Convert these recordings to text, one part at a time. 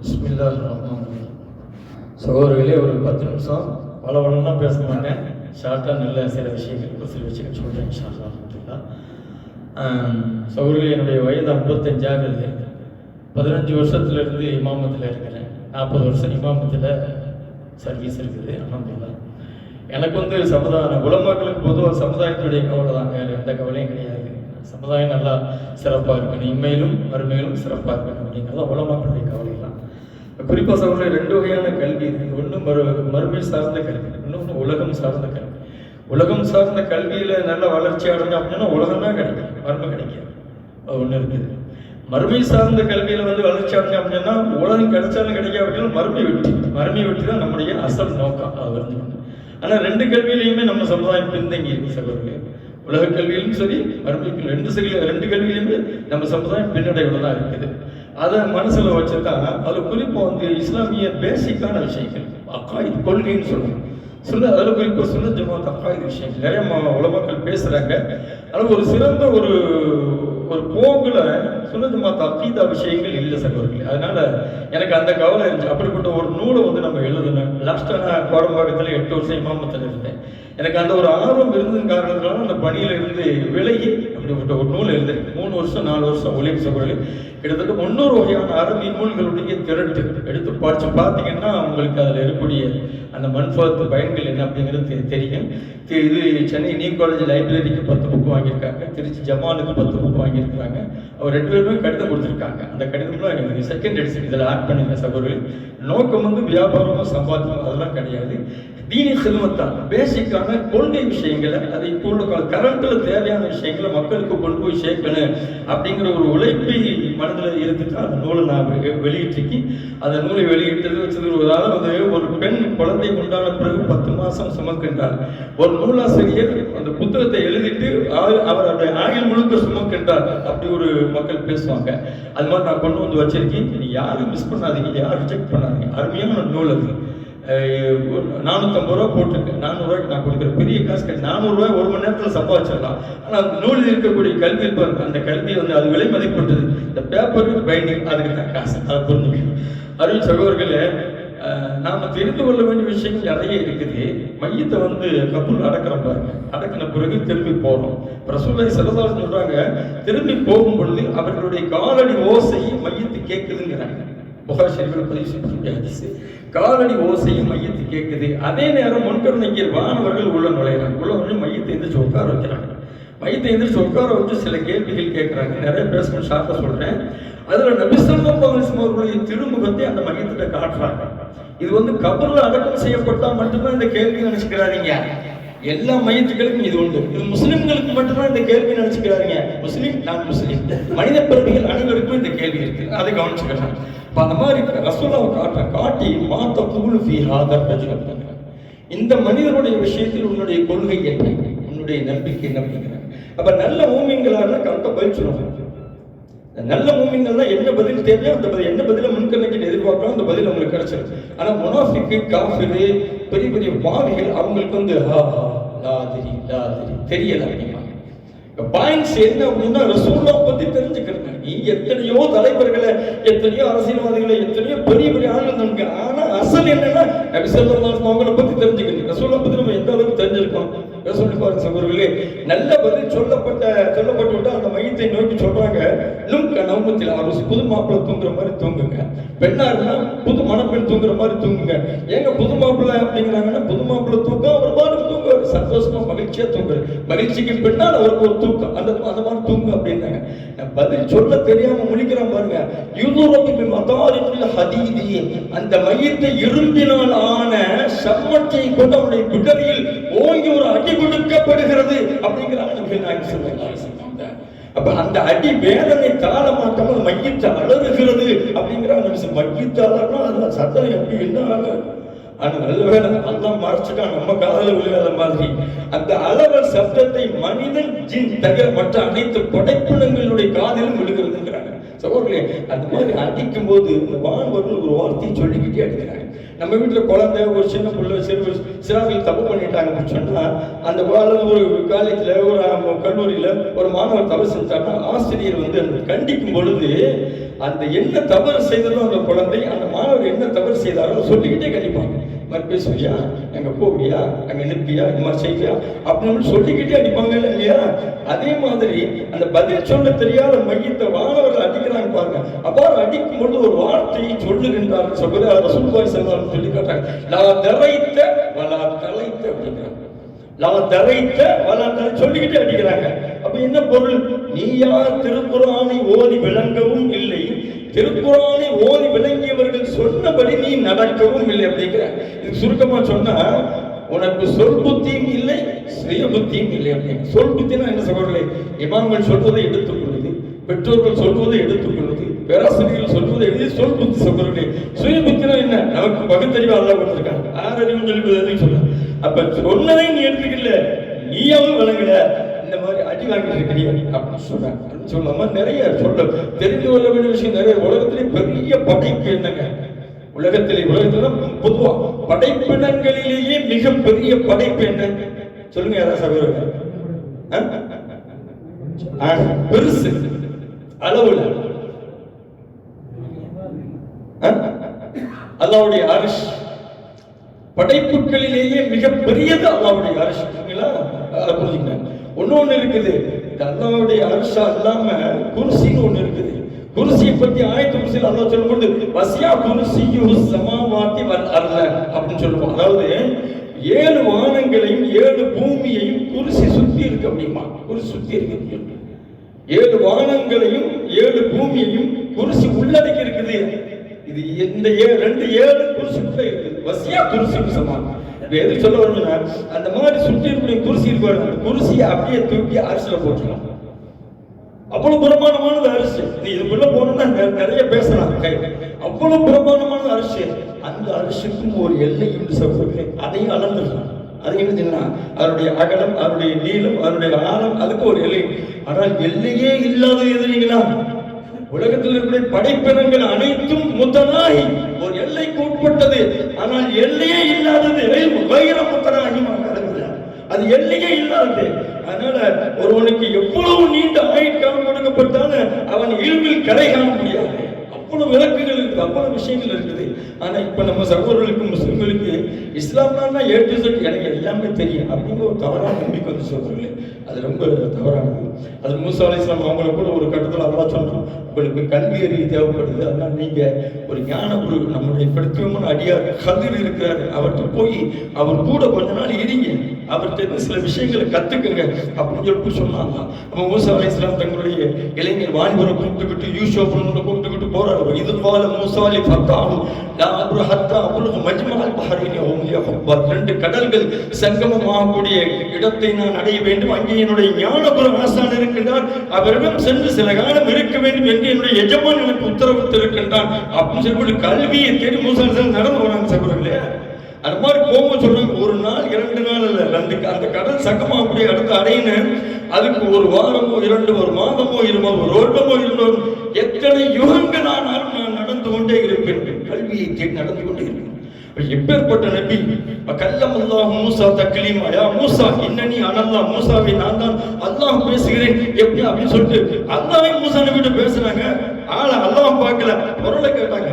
பிஸ்மில்லா சகோதரர்களே ஒரு பத்து நிமிஷம் பல வளம்னா பேச மாட்டேன். ஷார்ட்டாக நல்ல சில விஷயங்கள் ஒரு சில விஷயங்கள் சொல்கிறேன் ஷார்ட்டாக அப்படின்னா சகோதரர்களே என்னுடைய வயது ஐம்பத்தஞ்சாகுது பதினஞ்சு வருஷத்துலேருந்து இமாமத்தில் இருக்கிறேன். நாற்பது வருஷம் இமாமத்தில் சர்வீஸ் இருக்குது அல்ஹம்துலில்லாஹ் எனக்கு வந்து சமுதாயம் உலமாக்களுக்கு பொதுவாக சமுதாயத்துடைய கவலை தான் வேறு எந்த கவலையும் கிடையாது. சமுதாயம் நல்லா சிறப்பாக இருக்கணும் இம்மையிலும் மறுமையிலும் சிறப்பாக இருக்கணும் அப்படிங்கிறத உலமாக்களுடைய கவலை தான். குறிப்பாக சொல்கிற ரெண்டு வகையான கல்வி. இது ஒன்று மறு மறுமை சார்ந்த கல்வி இன்னொன்று உலகம் சார்ந்த கல்வி. உலகம் சார்ந்த கல்வியில் நல்ல வளர்ச்சி அடைஞ்சோம் அப்படின்னா உலகம் தான் கிடைக்கும் மறுமை கிடைக்காது. அது ஒன்று இருக்குது. மறுமை சார்ந்த கல்வியில் வந்து வளர்ச்சி அடைஞ்சோம் அப்படின்னா உலகம் கிடைச்சாலும் கிடைக்காது அப்படின்னா மறுமை வெற்றி. மறுமை வெற்றி தான் நம்முடைய அசல் நோக்கம் அது வந்து ஆனால் ரெண்டு கல்வியிலையுமே நம்ம சமுதாயம் பின்தங்கி இருக்கு சகோதரர்கள். உலக கல்வியிலும் சரி மறுமை ரெண்டு சரி ரெண்டு கல்வியிலுமே நம்ம சமுதாயம் பின்னடைவில் தான் இருக்குது. அதை மனசில் வச்சுதான் அது குறிப்பு வந்து இஸ்லாமிய பேசிக்கான விஷயங்கள். அக்காயுது கொள்கைன்னு சொல்லுவோம் சுன்ன அதில் குறிப்பாக சுன்ன ஜமாத் அக்காயுது விஷயங்கள். நிறைய ம- உலமாக்கள் பேசுகிறாங்க ஆனால் ஒரு சிறந்த ஒரு ஒரு போக்குல சுன்ன ஜமாத் அக்கீதா விஷயங்கள் இல்லை சகோதரர்களே அதனால எனக்கு அந்த கவலை இருந்துச்சு. அப்படிப்பட்ட ஒரு நூலை வந்து நம்ம எழுதணும். லாஸ்ட்டாக நான் கோடம்பாக்கத்தில் எட்டு வருஷம் இமாமத்தில் இருந்தேன். எனக்கு அந்த ஒரு ஆர்வம் இருந்தது காரணத்தினால அந்த பணியில இருந்து விலகி அப்படிப்பட்ட ஒரு நூல் எழுதுறேன். மூணு வருஷம் நாலு வருஷம் ஒளிவு சகோதரர்கள் கிட்டத்தட்ட முன்னூறு வகையான அரபி நூல்களுடைய திரட்டு எடுத்து படிச்சு பார்த்தீங்கன்னா உங்களுக்கு அதில் இருக்கக்கூடிய அந்த மண்பாத்து பயன்கள் என்ன அப்படிங்கிறது தெரியும். இது சென்னை நியூ காலேஜ் லைப்ரரிக்கு பத்து புக்கு வாங்கியிருக்காங்க. திருச்சி ஜமானுக்கு பத்து புக்கு வாங்கியிருக்காங்க அவர் ரெண்டு பேருமே கடிதம் கொடுத்துருக்காங்க. அந்த கடிதம்லாம் எனக்கு செகண்ட் எடிஷன் இதில் ஆட் பண்ணிருக்கேன் சகோதரர்கள். நோக்கம் வந்து வியாபாரமும் சம்பாத்தியம் அதெல்லாம் கிடையாது. தீனி செல்வத்தான் பேசிக்கான கொள்கை விஷயங்களை அதை இப்போ உள்ள கரண்ட்டில் தேவையான விஷயங்களை மக்கள் மக்களுக்கு கொண்டு போய் சேர்க்கணும் அப்படிங்கிற ஒரு உழைப்பை மனதில் இருந்துட்டு அந்த நூலை நான் வெ- வெளியிட்டிருக்கி அந்த நூலை வெளியிட்டது வச்சது ஒரு அதாவது ஒரு பெண் குழந்தை உண்டான பிறகு பத்து மாசம் சுமக்கின்றார். ஒரு நூலாசிரியர் அந்த புத்தகத்தை எழுதிட்டு அவர் அவருடைய அந்த ஆயுள் முழுக்க சுமக்கின்றார் அப்படி ஒரு மக்கள் பேசுவாங்க. அது மாதிரி நான் கொண்டு வந்து வச்சிருக்கேன். நீ யாரும் மிஸ் பண்ணாதீங்க. யாரும் ரிஜெக்ட் பண்ணாதீங்க. அருமையான நூல் அது. நானூற்றம்பது ரூபா போட்டிருக்கேன் நானூறுரூவாய்க்கு நான் கொடுக்குற பெரிய காசு கிடையாது. நானூறுரூவா ஒரு மணி நேரத்தில் சம்பாதிச்சிடலாம். ஆனால் அந்த நூலில் இருக்கக்கூடிய கல்வி பாருங்க. அந்த கல்வி வந்து அது விலை மதிப்பட்டது. இந்த பேப்பர் பைண்டிங் அதுக்கு தான் காசு. அதை புரிஞ்சுக்கணும் அருள் சகோதரர்களே நாம் தெரிந்து கொள்ள வேண்டிய விஷயங்கள் நிறைய இருக்குது. மையத்தை வந்து கப்பல் அடக்கிறோம் பாருங்க. அடக்கின பிறகு திரும்பி போகிறோம் ரசூலை செல்லதால் சொல்கிறாங்க திரும்பி போகும் பொழுது அவர்களுடைய காலடி ஓசை மையத்து கேட்குதுங்கிறாங்க. புகார் பதிவு செய்யக்கூடிய அதிசு காலடி ஓசையும் மையத்து கேட்குது. அதே நேரம் முன்கருணைக்கு வானவர்கள் உள்ள நுழையிறாங்க உள்ள நுழைஞ்சு மையத்தை எந்திரிச்சு உட்கார வைக்கிறாங்க. மையத்தை எந்திரிச்சு உட்கார வச்சு சில கேள்விகள் கேட்குறாங்க. நிறைய பேசணும் ஷார்ட்டாக சொல்கிறேன் அதில் நபிசல்லம் அவர்களுடைய திருமுகத்தை அந்த மையத்தில் காட்டுறாங்க. இது வந்து கபரில் அடக்கம் செய்யப்பட்டால் மட்டுமே இந்த கேள்வி நினைச்சுக்கிறாதீங்க. எல்லா மையத்துகளுக்கும் இது உண்டு. இது முஸ்லிம்களுக்கு மட்டும்தான் இந்த கேள்வி நினைச்சுக்கிறாருங்க. முஸ்லிம் நான் முஸ்லிம். மனித பிறவிகள் அனைவருக்கும் இந்த கேள்வி இருக்கு. அதை கவனிச்சுக்கலாம் இப்ப அந்த மாதிரி ரசூலாவை காட்ட காட்டி மாத்த கூலு ஃபி ஹாதர் இந்த மனிதனுடைய விஷயத்தில் உன்னுடைய கொள்கை என்ன? உன்னுடைய நம்பிக்கை என்ன அப்படிங்கிறாங்க அப்ப நல்ல ஊமியங்களா இருந்தா கரெக்டா பதில் சொல்லுவாங்க நல்ல மூமிங்கள் என்ன பதில் தேவையோ அந்த பதில் என்ன பதில முன்கணிக்கிட்டு எதிர்பார்க்கணும் அந்த பதில் உங்களுக்கு கிடைச்சிடும் ஆனா முனாஃபிக்கு காஃபிரு பெரிய பெரிய பாவிகள் அவங்களுக்கு வந்து லாதிரி லாதிரி தெரியல அப்படிமா. பாயிண்ட்ஸ் என்ன அப்படின்னா ரசூல்லா பத்தி தெரிஞ்சுக்கிறது நீ எத்தனையோ தலைவர்களை எத்தனையோ அரசியல்வாதிகளை எத்தனையோ பெரிய பெரிய ஆண்கள் நமக்கு ஆனா அசல் என்னன்னா நபி ஸல்லல்லாஹு அவங்கள பத்தி தெரிஞ்சுக்கணும். ரசூல்லா பத்தி நம்ம எந்த அளவுக்கு தெரிஞ்சிருக்கோம்? பாருங்க சகோதரர்களே நல்ல பதில் சொல்லப்பட்ட சொல்லப்பட்டு விட்டா அந்த மையத்தை நோக்கி சொல்றாங்க லுங்க நவமத்தில் அரசு. புது மாப்பிள்ளை தூங்குற மாதிரி தூங்குங்க. பெண்ணா இருந்தா புது மணப்பெண் தூங்குற மாதிரி தூங்குங்க. ஏங்க புது மகிழ்ச்சியா தூங்குறாரு மகிழ்ச்சிக்கு பின்னால் அவருக்கு ஒரு தூக்கம். அந்த அந்த மாதிரி தூங்கு அப்படின்னாங்க. பதில் சொல்ல தெரியாம முழிக்கிறான் பாருங்க. யூரோப்பிய மதாரில் ஹதீதி அந்த மையத்தை இரும்பினால் ஆன சம்மட்டை கொண்டு அவனுடைய பிடரியில் ஓங்கி ஒரு அடி கொடுக்கப்படுகிறது அப்படிங்கிறாங்க நபிகள் நான் ஸல்லல்லாஹு அப்ப அந்த அடி வேதனை தாழ மாட்டாமல் மையத்தை அலறுகிறது அப்படிங்கிறாங்க நபி மையத்தை அலறனா அதுல சத்தம் எப்படி என்ன ஆகும் ஆனா நல்ல வேலை அல்லாஹ் மறைச்சிட்டான். நம்ம காதல விழுகாத மாதிரி. அந்த அளவல் சப்தத்தை மனிதன் ஜின் தவிர மற்ற அனைத்து படைப்பினங்களுடைய காதிலும் விழுகிறதுங்கிறாங்க. சகோதரர்களே அந்த மாதிரி அடிக்கும் போது இந்த வானவர்கள் ஒரு வார்த்தையை சொல்லிக்கிட்டே அடிக்கிறாங்க நம்ம வீட்டுல குழந்தை ஒரு சின்ன பிள்ளை சிறு சிறார்கள் தப்பு பண்ணிட்டாங்க சொன்னால் சொன்னா அந்த கால ஒரு காலேஜ்ல ஒரு கல்லூரியில் கல்லூரியில ஒரு மாணவர் தவறு செஞ்சாருன்னா ஆசிரியர் வந்து அந்த கண்டிக்கும் பொழுது அந்த என்ன தவறு செய்ததோ அந்த குழந்தை அந்த மாணவர் என்ன தவறு செய்தாரோ சொல்லிக்கிட்டே கண்டிப்பாங்க. மாதிரி பேசுவியா? அங்க போவியா? அங்க நிற்பியா? இந்த மாதிரி செய்வியா? அப்படின்னு சொல்லிக்கிட்டே அடிப்பாங்க இல்லையா அதே மாதிரி அந்த பதில் சொல்ல தெரியாத மையத்தை வானவர்கள் அவ்வாறு அடிக்கும் பொழுது ஒரு வார்த்தையை சொல்லுகின்றார் சகோதர சுல்வாய் செல்வார் சொல்லி காட்டாங்க லா தரைத்த வலா தலைத்த அப்படிங்கிறாங்க. லா தரைத்த வலா தலை சொல்லிக்கிட்டே அடிக்கிறாங்க. அப்ப என்ன பொருள்? நீ யார் திருக்குறானை ஓதி விளங்கவும் இல்லை திருக்குறானை ஓதி விளங்கியவர்கள் சொன்னபடி நீ நடக்கவும் இல்லை அப்படிங்கிற. இது சுருக்கமா சொன்னா உனக்கு சொல் புத்தியும் இல்லை சுய புத்தியும் இல்லை அப்படின்னு. சொல் புத்தினா என்ன சகோதரர்களே? இமாம்கள் சொல்வதை எடுத்துக்கொள்வது பெற்றோர்கள் சொல்வதை எடுத்துக்கொள்வது பேராசிரியர்கள் சொல்வது எழுதி சொல் புத்தி சகோதரர்களே சுய என்ன? நமக்கு பகுத்தறிவு அல்ல கொடுத்துருக்காங்க. ஆறு அறிவு சொல்லி எதுவும் சொல்ல அப்ப சொன்னதை நீ எடுத்துக்கல. நீயாவும் விளங்கல இந்த மாதிரி அடி வாங்கிட்டு இருக்கிறீங்க அப்படின்னு சொன்னாங்க அப்படின்னு சொல்லாம நிறைய சொல்ல தெரிந்து கொள்ள வேண்டிய விஷயம் நிறைய. உலகத்திலே பெரிய படைப்பு என்னங்க? உலகத்திலே உலகத்துல பொதுவா படைப்பினங்களிலேயே மிக பெரிய படைப்பு என்ன? சொல்லுங்க யாராவது சகோதரர்? பெருசு. அளவுல. அல்லாவுடைய அரிஷ். படைப்புகளிலேயே மிக பெரியது அல்லாவுடைய அரிசி சரிங்களா அதை புரிஞ்சுக்கணும் ஒண்ணு இருக்குது. அல்லாவுடைய அரிசா இல்லாம குருசின்னு ஒண்ணு இருக்குது. குருசியை பத்தி ஆயத்து குருசியில் அல்லா சொல்லும்போது வசியா குருசியு சமாவாத்தி வல் அல்ல அப்படின்னு சொல்லுவோம். அதாவது ஏழு வானங்களையும் ஏழு பூமியையும் குருசி சுத்தி இருக்கு அப்படிமா. குருசி சுத்தி இருக்கு ஏழு வானங்களையும் ஏழு பூமியையும் குருசி உள்ளடக்கி இருக்குது. இது இந்த ஏ ரெண்டு ஏழு குருசுக்குள்ள இருக்குது வசியா குருசிக்கு சமம். எது எதுக்கு சொல்ல வரணும்னா அந்த மாதிரி சுற்றி இருக்கக்கூடிய குருசி இருக்கு அந்த குருசியை அப்படியே தூக்கி அரசியல போட்டுக்கலாம். அவ்வளவு பிரமாணமானது அரிசி. நீ இதுக்குள்ள போனோம்னா நிறைய பேசலாம். கை. அவ்வளவு பிரமாணமானது அரிசி. அந்த அரிசிக்கும் ஒரு எல்லை என்று சொல்றது அதையும் அளந்துடலாம். அது என்னதுன்னா அதனுடைய அகலம் அதனுடைய நீளம் அதனுடைய ஆழம் அதுக்கு ஒரு எல்லை. ஆனால் எல்லையே இல்லாத எதிரிங்களா உலகத்தில் இருக்கிற படைப்பினங்கள் அனைத்தும் முத்தனாகி ஒரு எல்லைக்கு உட்பட்டது. ஆனால் எல்லையே இல்லாதது வைர முத்தனாகி அது எல்லையே இல்லாதது. அதனால ஒருவனுக்கு எவ்வளவு நீண்ட ஆயுட்காலம் கொடுக்கப்பட்டாலும் அவன் இழிவில் கரை காண முடியாது. அவ்வளவு விளக்குகள் இருக்குது அவ்வளவு விஷயங்கள் இருக்குது. ஆனா இப்ப நம்ம சகோதரர்களுக்கு முஸ்லிம்களுக்கு இஸ்லாம்னா ஏ டு எனக்கு எல்லாமே தெரியும் அப்படிங்கிற ஒரு தவறான நம்பிக்கை வந்து சொல்றாங்களே அது ரொம்ப தவறானது. அது மூசா அலி இஸ்லாம் அவங்கள கூட ஒரு கட்டத்தில் அதெல்லாம் சொல்றோம் உங்களுக்கு கல்வி அறிவு தேவைப்படுது. அதனால நீங்க ஒரு ஞான குரு நம்முடைய படித்துவமான அடியார் கதிர் இருக்கிறாரு. அவர்கிட்ட போய் அவர் கூட கொஞ்ச நாள் இருங்க. அவர்கிட்ட சில விஷயங்களை கத்துக்கங்க அப்படின்னு சொல்லிட்டு சொன்னாங்க அப்ப மூசா அலி இஸ்லாம் தங்களுடைய இளைஞர் வாலிபரை கூப்பிட்டுக்கிட்டு யூசோப் கூப்பிட்டுக்கிட்டு போறாரு இது போல மூசா அலி ரெண்டு கடல்கள் சங்கமமாகக்கூடிய இடத்தை நான் அடைய வேண்டும். அங்கே என்னுடைய ஞானபுரம் ஆசான் இருக்கின்றார் அவரிடம் சென்று சில காலம் இருக்க வேண்டும் என்று என்னுடைய எஜமான் எனக்கு உத்தரவிட்டிருக்கின்றான். அப்படின்னு சொல்லிட்டு கல்வியை தேடி மூசா நடந்து போனாங்க சகோதரர்களே. அந்த மாதிரி போகும்போது சொல்றாங்க. ஒரு நாள் இரண்டு நாள் அல்ல அந்த கடல் சக்கமா அப்படியே அடுத்து அடையினேன் அதுக்கு ஒரு வாரமோ இரண்டு ஒரு மாதமோ இருமோ ஒரு வருடமோ இருமோ எத்தனை யுகங்கள் ஆனாலும் நான் நடந்து கொண்டே இருப்பேன். கல்வியை தேடி நடந்து கொண்டே இருப்பேன். எப்பேற்பட்ட நபி கல்லம் அல்லாஹ் மூசா தக்லீமா யா மூசா இன்னனி அனல்லா மூசாவை நான் தான் அல்லாஹ் பேசுகிறேன். எப்படி அப்படின்னு சொல்லிட்டு அல்லாஹ் மூசா நபிட்ட பேசுறாங்க. ஆள அல்லாஹ் பார்க்கல பொருளை கேட்டாங்க.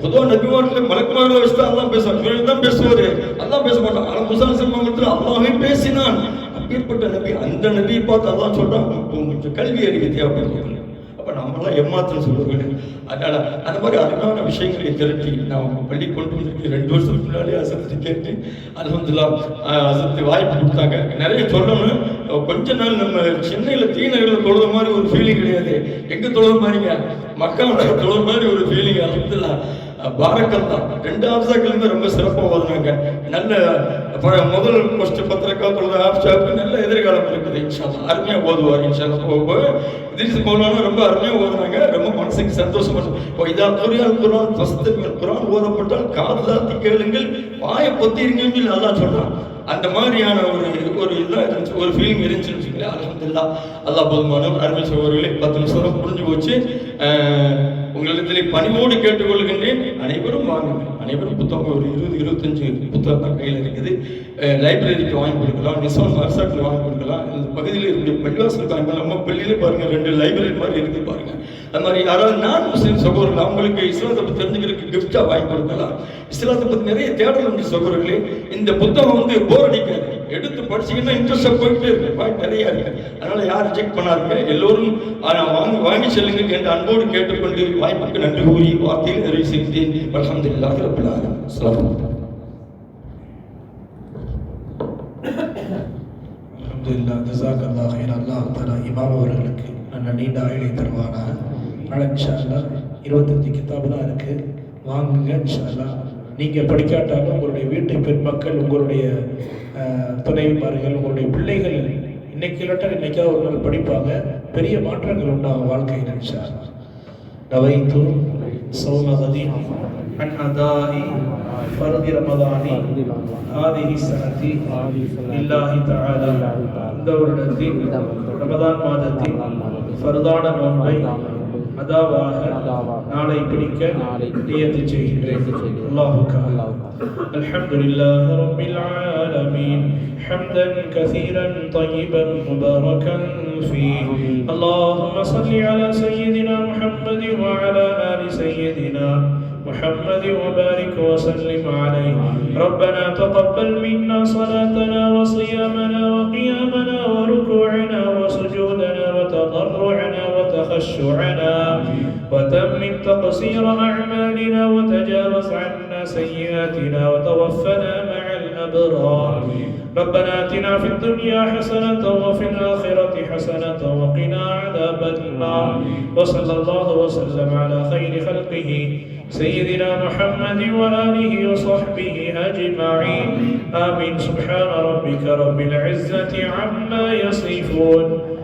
பொதுவாக நபிமார்கள் மலக்குமார்களை வச்சு தான் அல்லாஹ் பேசுவான். இவர்கள் தான் பேசுவார். அல்லாஹ் பேச மாட்டான். ஆனால் முசா சம்பவத்தில் அல்லாஹே பேசினான். அப்பேற்பட்ட நபி அந்த நபியை பார்த்து அதான் சொல்றான் கொஞ்சம் கல்வி அறிவு தேவைப்படுது. அப்ப நம்மளாம் ஏமாத்தம் சொல்லுவேன் அதனால அந்த மாதிரி அருமையான விஷயங்களை திரட்டி நான் பள்ளி கொண்டு வந்து ரெண்டு வருஷத்துக்கு முன்னாலே அசத்து கேட்டு அலமதுல்லா அசத்து வாய்ப்பு கொடுத்தாங்க. நிறைய சொல்லணும். கொஞ்ச நாள் நம்ம சென்னையில தீநகரில் தொழுத மாதிரி ஒரு ஃபீலிங் கிடையாது. எங்க தொழுத மாதிரிங்க? மக்கள் தொழுத மாதிரி ஒரு ஃபீலிங் அலமதுல்லா பாரக்கல் தான். ரெண்டு ஆப்சாக்களுமே ரொம்ப சிறப்பாக ஓதுனாங்க நல்ல முதல் ஃபர்ஸ்ட் பத்திரிக்கா தொழுத ஆப்சாக்கு நல்ல எதிர்காலம் இருக்குது இன்ஷால்லா அருமையாக ஓதுவார் இன்ஷால்லா போக திடீர்னு போனாலும் ரொம்ப அருமையாக ஓதுனாங்க ரொம்ப மனசுக்கு சந்தோஷமா இப்போ இதா துரியால் குரான் ஃபஸ்ட்டு குரான் ஓதப்பட்டால் காதாத்தி கேளுங்கள் வாயை பொத்திருங்கன்னு சொல்லி அல்லாஹ் அந்த மாதிரியான ஒரு ஒரு இதாக இருந்துச்சு ஒரு ஃபீலிங் இருந்துச்சுன்னு வச்சுங்களேன் அலமதுல்லா அல்லாஹ் போதுமான அருமை சகோதரர்களே பத்து நிமிஷம் புரிஞ்சு போச்சு. உங்களிடத்தில் பணிவோடு கேட்டுக்கொள்கின்றேன். அனைவரும் வாங்குங்கள் அனைவரும் புத்தகம் ஒரு இருபது இருபத்தஞ்சு புத்தகம் தான் கையில் இருக்குது. லைப்ரரிக்கு வாங்கி கொடுக்கலாம். நிசான் வர்சாட்டில் வாங்கி கொடுக்கலாம். இந்த பகுதியில் இருக்கிற பள்ளிவாசல் பாருங்கள் நம்ம பள்ளியிலே பாருங்கள் ரெண்டு லைப்ரரி மாதிரி இருக்குது பாருங்க. அது மாதிரி யாராவது நான் முஸ்லீம் சகோதரர்கள் அவங்களுக்கு இஸ்லாத்தை பற்றி தெரிஞ்சுக்கிறதுக்கு கிஃப்டாக வாங்கி கொடுக்கலாம். இஸ்லாத்தை பற்றி நிறைய தேடல் உண்டு சகோதரர்களே. இந்த புத்தகம் வந்து போர் அடிக்காது. படிச்சீங்கன்னா இன்ட்ரெஸ்ட் போயிட்டே இருக்கு. பாயிண்ட் நிறைய இருக்கு. அதனால யாரும் ரிஜெக்ட் பண்ணாதீங்க. எல்லோரும் வாங்கி வாங்கி செல்லுங்க என்று அன்போடு கேட்டுக்கொண்டு வாய்ப்புக்கு நன்றி கூறி வார்த்தையில் நிறைவு செய்தேன் அல்ஹம்துலில்லாஹி ரப்பில் ஆலமீன். அஸ்ஸலாமு அலைக்கும். அல்ஹம்துலில்லாஹ் ஜஸாக் அல்லாஹ் ஹைர் அல்லாஹ் தஆலா இமாம் அவர்களுக்கு நல்ல நீண்ட ஆயுளை தருவானா நாளை இன்ஷா அல்லாஹ் இருபத்தஞ்சு கிதாபு தான் இருக்குது வாங்குங்க இன்ஷா அல்லா நீங்க படிக்காட்டாலும் உங்களுடைய வீட்டு பெண் மக்கள் உங்களுடைய அஹ், துணைவிமார்கள் உங்களுடைய பிள்ளைகள் இன்னைக்கு இல்லாட்டால் இன்னைக்காவது ஒரு நாள் படிப்பாங்க பெரிய மாற்றங்கள் உண்டாகும் வாழ்க்கையில் இன்ஷா அல்லாஹ் نويت صوم غد عن أداء فرض رمضان هذه السنة لله تعالى இந்த வருடத்தில் ரமதான் மாதத்தில் ஃபர்தான நோன்பை அதாவாக நாளை பிடிக்க நியத்து செய்கின்றேன் அல்லாஹுக்காக الحمد لله رب العالمين حمدا كثيرا طيبا مباركا فيه اللهم صل على سيدنا محمد وعلى آل سيدنا محمد وبارك وسلم عليه ربنا تقبل منا صلاتنا وصيامنا وقيامنا وركوعنا وسجودنا وتضرعنا وتخشعنا وتمم تقصير أعمالنا وتجاوز عنا سيئاتنا وتوفنا مع الأبرار. ربنا آتنا في الدنيا حسنة وفي الآخرة حسنة وقنا عذاب النار. وصلى الله وسلم على خير خلقه سيدنا محمد وآله وصحبه أجمعين. آمين. سبحان ربك رب العزة عما يصفون.